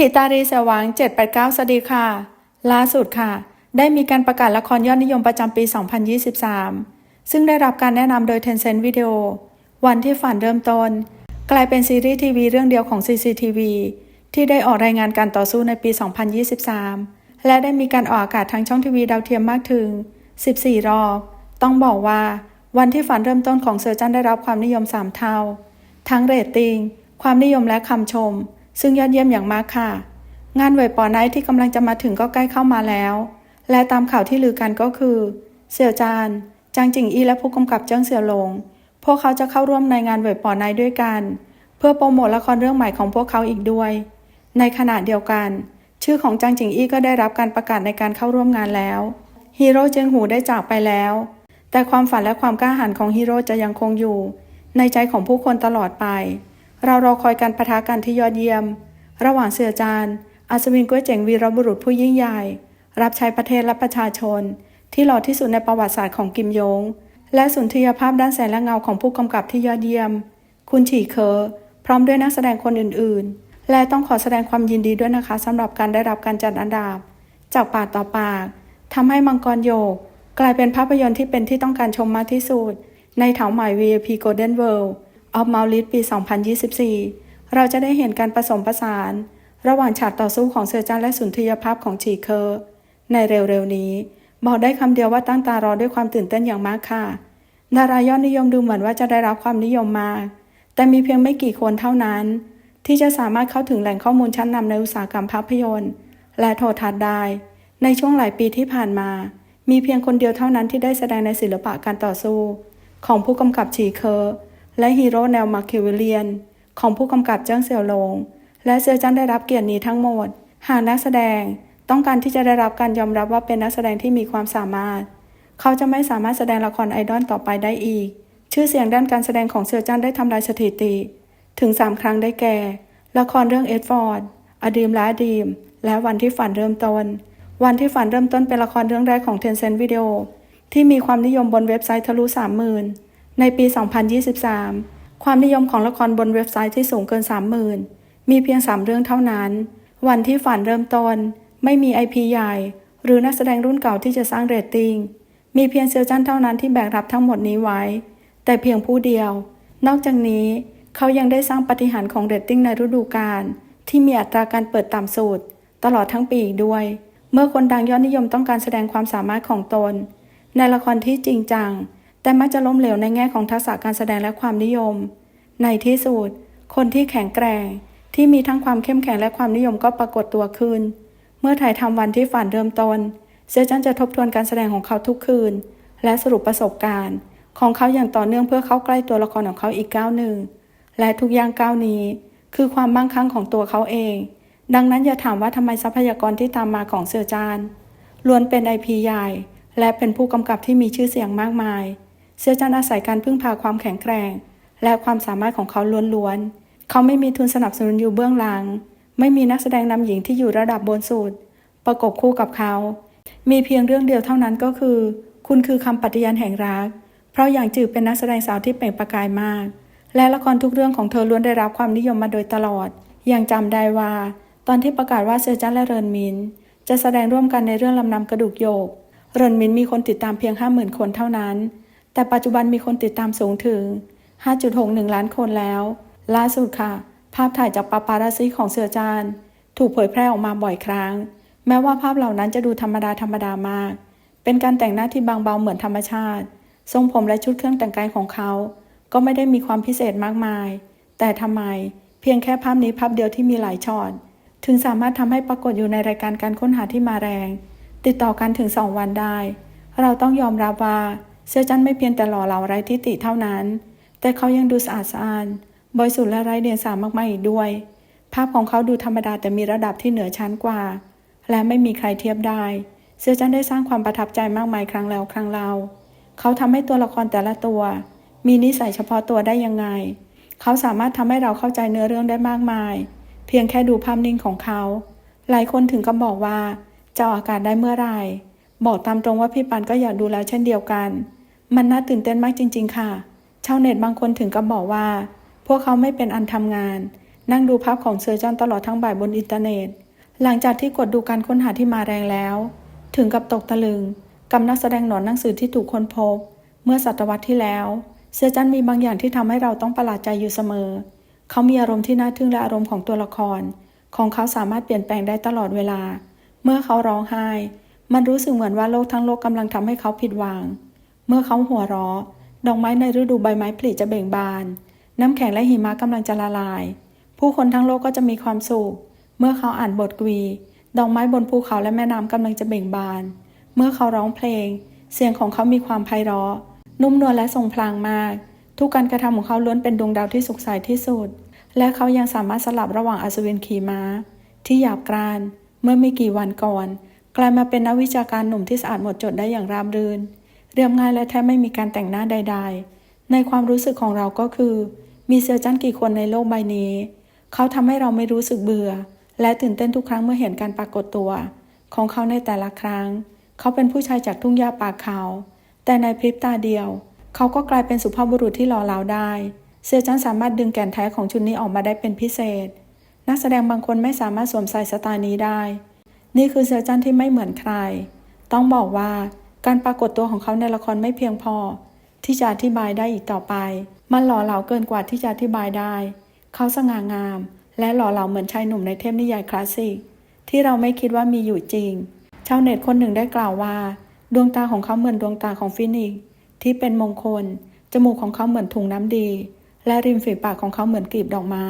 ถิตารีเสวัง789 สวัสดีค่ะ ล่าสุดค่ะ ได้มีการประกาศละครยอดนิยมประจำปี 2023 ซึ่งได้รับการแนะนำโดย Tencent Video วันที่ฝันเริ่มต้น กลายเป็นซีรีส์ทีวีเรื่องเดียวของ CCTV ที่ได้ออกรายงานการต่อสู้ในปี 2023 และได้มีการออกอากาศทางช่องทีวีดาวเทียมมากถึง 14 รอบ ต้องบอกว่าวันที่ฝันเริ่มต้นของเซอร์จันได้รับความนิยม 3 เท่า ทั้งเรตติ้งความนิยมและคำชม ซึ่งยอดเยี่ยมอย่างมากค่ะ งานเวยปอไนท์ที่กำลังจะมาถึงก็ใกล้เข้ามาแล้ว และตามข่าวที่ลือกันก็คือ เสี่ยวจานจางจิงอี้และผู้กำกับเจิ้งเสี่ยวหลง พวกเขาจะเข้าร่วมในงานเวยปอไนท์ด้วยกัน เพื่อโปรโมทละครเรื่องใหม่ของพวกเขาอีกด้วย ในขณะเดียวกัน ชื่อของจางจิงอี้ก็ได้รับการประกาศในการเข้าร่วมงานแล้วฮีโร่เจิงหูได้จากไปแล้ว แต่ความฝันและความกล้าหาญของฮีโร่จะยังคงอยู่ ในใจของผู้คนตลอดไป เรารอคอยการประทะกันที่ยอดเยี่ยม ระหว่างเสือจานอัศวินกุ้ยเจ๋งวีรบุรุษผู้ยิ่งใหญ่ รับใช้ประเทศและประชาชน ที่หล่อที่สุดในประวัติศาสตร์ของกิมยง และสุนทรียภาพด้านแสงและเงาของผู้กำกับที่ยอดเยี่ยม คุณฉีเคอ พร้อมด้วยนักแสดงคนอื่นๆ และต้องขอแสดงความยินดีด้วยนะคะสำหรับการได้รับการจัดอันดับ จากปากต่อปากทำให้มังกรโยก กลายเป็นภาพยนตร์ที่เป็นที่ต้องการชมมากที่สุด ในเถาใหม่ VIP Golden World of m a u l i t ปี 2024 เราจะได้เห็นการผสมผสาน ระหว่างฉากต่อสู้ของเสือจานและสุนทรียภาพของฉีเคอร์ ในเร็วๆนี้ บอกได้คำเดียวว่าตั้งตารอด้วยความตื่นเต้นอย่างมากค่ะ ดารายอดนิยมดูเหมือนว่าจะได้รับความนิยมมาก แต่มีเพียงไม่กี่คนเท่านั้น ที่จะสามารถเข้าถึงแหล่งข้อมูลชั้นนำในอุตสาหกรรมภาพยนตร์ และโทรทัศน์ได้ ในช่วงหลายปีที่ผ่านมา มีเพียงคนเดียวเท่านั้นที่ได้แสดงในศิลปะการต่อสู้ ของผู้กำกับฉีเคอร์ และฮีโร่แนวมาคิวเลียน ของผู้กำกับเจิ้งเสี่ยวหลง และเซียวจันได้รับเกียรตินี้ทั้งหมด หากนักแสดงต้องการที่จะได้รับการยอมรับว่าเป็นนักแสดงที่มีความสามารถ เขาจะไม่สามารถแสดงละครไอดอลต่อไปได้อีก ชื่อเสียงด้านการแสดงของเซียวจันได้ทำลายสถิติ ถึง 3 ครั้งได้แก่ ละครเรื่องเอ็ดฟอร์ดอดีมและอดีม และวันที่ฝันเริ่มต้น วันที่ฝันเริ่มต้นเป็นละครเรื่องแรกของ Tencent Video ที่มีความนิยมบนเว็บไซต์ทะลุ30,000 ในปี 2023 ความนิยมของละครบนเว็บไซต์ที่สูงเกิน 30,000 มีเพียง 3 เรื่องเท่านั้น วันที่ฝันเริ่มต้น ไม่มี IP ใหญ่ หรือนักแสดงรุ่นเก่าที่จะสร้างเรตติ้ง มีเพียงเซียวจันเท่านั้นที่แบกรับทั้งหมดนี้ไว้ แต่เพียงผู้เดียว นอกจากนี้เขายังได้สร้างปฏิหารของเรตติ้งในฤดูกาลที่มีอัตราการเปิดต่ำสุดตลอดทั้งปีอีกด้วย เมื่อคนดังยอดนิยมต้องการแสดงความสามารถของตน ในละครที่จริงจัง แต่มักจะล้มเหลวในแง่ของทักษะการแสดงและความนิยม ในที่สุด คนที่แข็งแกร่ง ที่มีทั้งความเข้มแข็งและความนิยมก็ปรากฏตัวขึ้น เมื่อถ่ายทำวันที่ฝันเริ่มต้นเซจันจะทบทวนการแสดงของเขาทุกคืน และสรุปประสบการณ์ ของเขาอย่างต่อเนื่องเพื่อเข้าใกล้ตัวละครของเขาอีกก้าวหนึ่ง และทุกอย่างก้าวนี้ คือความมั่งคั่งของตัวเขาเอง ดังนั้นอย่าถามว่าทำไมทรัพยากรที่ตามมาของเสือจานล้วนเป็นไอพีใหญ่และเป็นผู้กำกับที่มีชื่อเสียงมากมาย เสือจานอาศัยการพึ่งพาความแข็งแกร่ง และความสามารถของเขาล้วนๆ เขาไม่มีทุนสนับสนุนอยู่เบื้องหลัง ไม่มีนักแสดงนำหญิงที่อยู่ระดับบนสุด ประกบคู่กับเขา มีเพียงเรื่องเดียวเท่านั้นก็คือ คุณคือคำปฏิญาณแห่งรัก เพราะอย่างจือเป็นนักแสดงสาวที่เปล่งประกายมาก และละครทุกเรื่องของเธอล้วนได้รับความนิยมมาโดยตลอด อย่างจำได้ว่า ตอนที่ประกาศว่าเซอร์จันและเรินมิน จะแสดงร่วมกันในเรื่องลำนำกระดูกโยกเรินมินมีคนติดตามเพียง 50,000 คนเท่านั้น แต่ปัจจุบันมีคนติดตามสูงถึง 5.61 ล้านคนแล้ว ล่าสุดค่ะ ภาพถ่ายจากปาปาราซีของเสือจาน ถูกเผยแพร่ออกมาบ่อยครั้ง แม้ว่าภาพเหล่านั้นจะดูธรรมดาธรรมดามาก เป็นการแต่งหน้าที่บางเบาเหมือนธรรมชาติ ทรงผมและชุดเครื่องแต่งกายของเขา ก็ไม่ได้มีความพิเศษมากมาย แต่ทำไมเพียงแค่ภาพนี้ภาพเดียวที่มีหลายช็อตถึงสามารถทำให้ปรากฏอยู่ในรายการการค้นหาที่มาแรง ติดต่อกันถึงสองวันได้ เราต้องยอมรับว่า เซอร์จันไม่เพียงแต่หล่อเหลาไร้ทิฏฐิเท่านั้น แต่เขายังดูสะอาดสะอ้านบริสุทธิ์และไร้เดียงสามากๆอีกด้วย ภาพของเขาดูธรรมดาแต่มีระดับที่เหนือชั้นกว่า และไม่มีใครเทียบได้ เซอร์จันได้สร้างความประทับใจมากมายครั้งแล้วครั้งเล่าเขาทำให้ตัวละครแต่ละตัว มีนิสัยเฉพาะตัวได้ยังไง เขาสามารถทำให้เราเข้าใจเนื้อเรื่องได้มากมาย เพียงแค่ดูภาพนิ่งของเขา หลายคนถึงกับบอกว่าจะออกอากาศได้เมื่อไหร่บอกตามตรงว่าพี่ปันก็อยากดูแล้วเช่นเดียวกัน มันน่าตื่นเต้นมากจริง ๆ ค่ะ ชาวเน็ตบางคนถึงกับบอกว่า พวกเขาไม่เป็นอันทำงานนนั่งดูภาพของเซอร์จอนตลอดทั้งบ่ายบนอินเทอร์เน็ต หลังจากที่กดดูการค้นหาที่มาแรงแล้ว ถึงกับตกตะลึงกับนักแสดงหนอนหนังสือที่ถูกค้นพบ เมื่อศตวรรษที่แล้ว เซอร์จันมีบางอย่างที่ทำให้เราต้องประหลาดใจอยู่เสมอ เขามีอารมณ์ที่น่าทึ่งและอารมณ์ของตัวละคร ของเขาสามารถเปลี่ยนแปลงได้ตลอดเวลา เมื่อเขาร้องไห้ มันรู้สึกเหมือนว่าโลกทั้งโลกกำลังทำให้เขาผิดหวัง เมื่อเขาหัวเราะ ดอกไม้ในฤดูใบไม้ผลิจะเบ่งบาน น้ำแข็งและหิมะกำลังจะละลาย ผู้คนทั้งโลกก็จะมีความสุข เมื่อเขาอ่านบทกวี ดอกไม้บนภูเขาและแม่น้ำกำลังจะเบ่งบาน เมื่อเขาร้องเพลง เสียงของเขามีความไพเราะ นุ่มนวลและทรงพลังมาก ทุกการกระทำของเขาล้วนเป็นดวงดาวที่สุขใสที่สุด และเขายังสามารถสลับระหว่างอัศวินขี่ม้า ที่หยาบกร้าน เมื่อไม่กี่วันก่อน กลายมาเป็นนักวิชาการหนุ่มที่สะอาดหมดจดได้อย่างราบรื่น เรียบง่ายและแทบไม่มีการแต่งหน้าใด ๆ ในความรู้สึกของเราก็คือ มีเซลจันกี่คนในโลกใบนี้ เขาทำให้เราไม่รู้สึกเบื่อ และตื่นเต้นทุกครั้งเมื่อเห็นการปรากฏตัว ของเขาในแต่ละครั้ง เขาเป็นผู้ชายจากทุ่งหญ้าป่าเขา แต่ในพริบตาเดียว เขาก็กลายเป็นสุภาพบุรุษที่หล่อเหลาได้ เซลจันสามารถดึงแก่นแท้ของชุดนี้ออกมาได้เป็นพิเศษ นักแสดงบางคนไม่สามารถสวมใส่สไตล์นี้ได้ นี่คือเซลจันที่ไม่เหมือนใคร ต้องบอกว่า การปรากฏตัวของเขาในละครไม่เพียงพอ ที่จะอธิบายได้อีกต่อไป มันหล่อเหลาเกินกว่าที่จะอธิบายได้ เขาสง่างาม และหล่อเหลาเหมือนชายหนุ่มในเทพนิยายคลาสสิกที่เราไม่คิดว่ามีอยู่จริง ชาวเน็ตคนหนึ่งได้กล่าวว่า ดวงตาของเขาเหมือนดวงตาของฟินิกซ์ที่เป็นมงคล จมูกของเขาเหมือนถุงน้ำดี และริมฝีปากของเขาเหมือนกลีบดอกไม้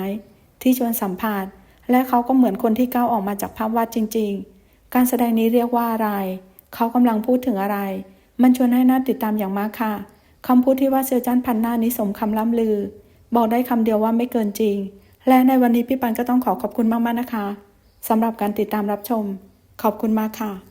ที่ชวนสัมผัสและเขาก็เหมือนคนที่ก้าวออกมาจากภาพวาดจริง ๆ การแสดงนี้เรียกว่าอะไร เขากำลังพูดถึงอะไร มันชวนให้น่าติดตามอย่างมากค่ะคำพูดที่ว่าเซลจันพันหน้านี้สมคำล่ำลือ บอกได้คำเดียวว่าไม่เกินจริง และในวันนี้พี่ปันก็ต้องขอขอบคุณมากๆนะคะสำหรับการติดตามรับชม ขอบคุณมากค่ะ